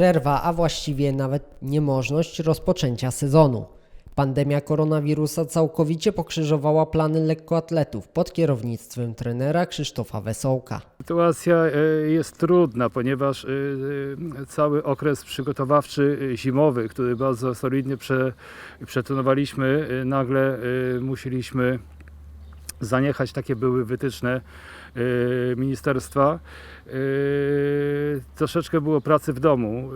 Przerwa, a właściwie nawet niemożność rozpoczęcia sezonu. Pandemia koronawirusa całkowicie pokrzyżowała plany lekkoatletów pod kierownictwem trenera Krzysztofa Wesołka. Sytuacja e, jest trudna, ponieważ e, e, cały okres przygotowawczy zimowy, który bardzo solidnie prze, przetrenowaliśmy, nagle musieliśmy zaniechać, takie były wytyczne e, ministerstwa. E, Troszeczkę było pracy w domu.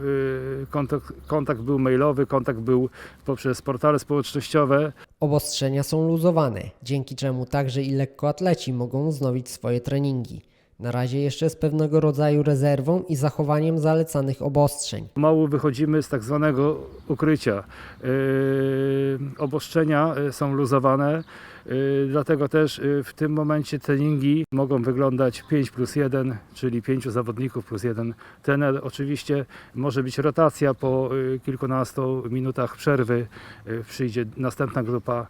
E, Kontakt, kontakt był mailowy, kontakt był poprzez portale społecznościowe. Obostrzenia są luzowane, dzięki czemu także i lekkoatleci mogą wznowić swoje treningi. Na razie jeszcze z pewnego rodzaju rezerwą i zachowaniem zalecanych obostrzeń. Mało wychodzimy z tak zwanego ukrycia. Yy, Obostrzenia yy, są luzowane, yy, dlatego też yy, w tym momencie treningi mogą wyglądać 5 plus 1, czyli 5 zawodników plus 1 trener. Oczywiście może być rotacja po yy, kilkunastu minutach przerwy, yy, przyjdzie następna grupa.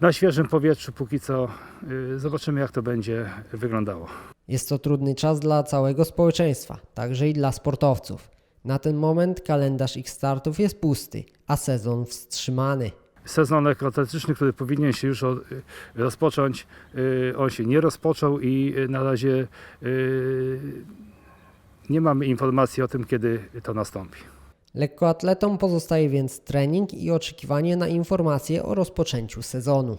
Na świeżym powietrzu póki co yy, zobaczymy jak to będzie wyglądało. Jest to trudny czas dla całego społeczeństwa, także i dla sportowców. Na ten moment kalendarz ich startów jest pusty, a sezon wstrzymany. sezon lekkoatletyczny, który powinien się już o- rozpocząć, y, on się nie rozpoczął i y, na razie y, nie mamy informacji o tym, kiedy to nastąpi. Lekkoatletom pozostaje więc trening i oczekiwanie na informacje o rozpoczęciu sezonu.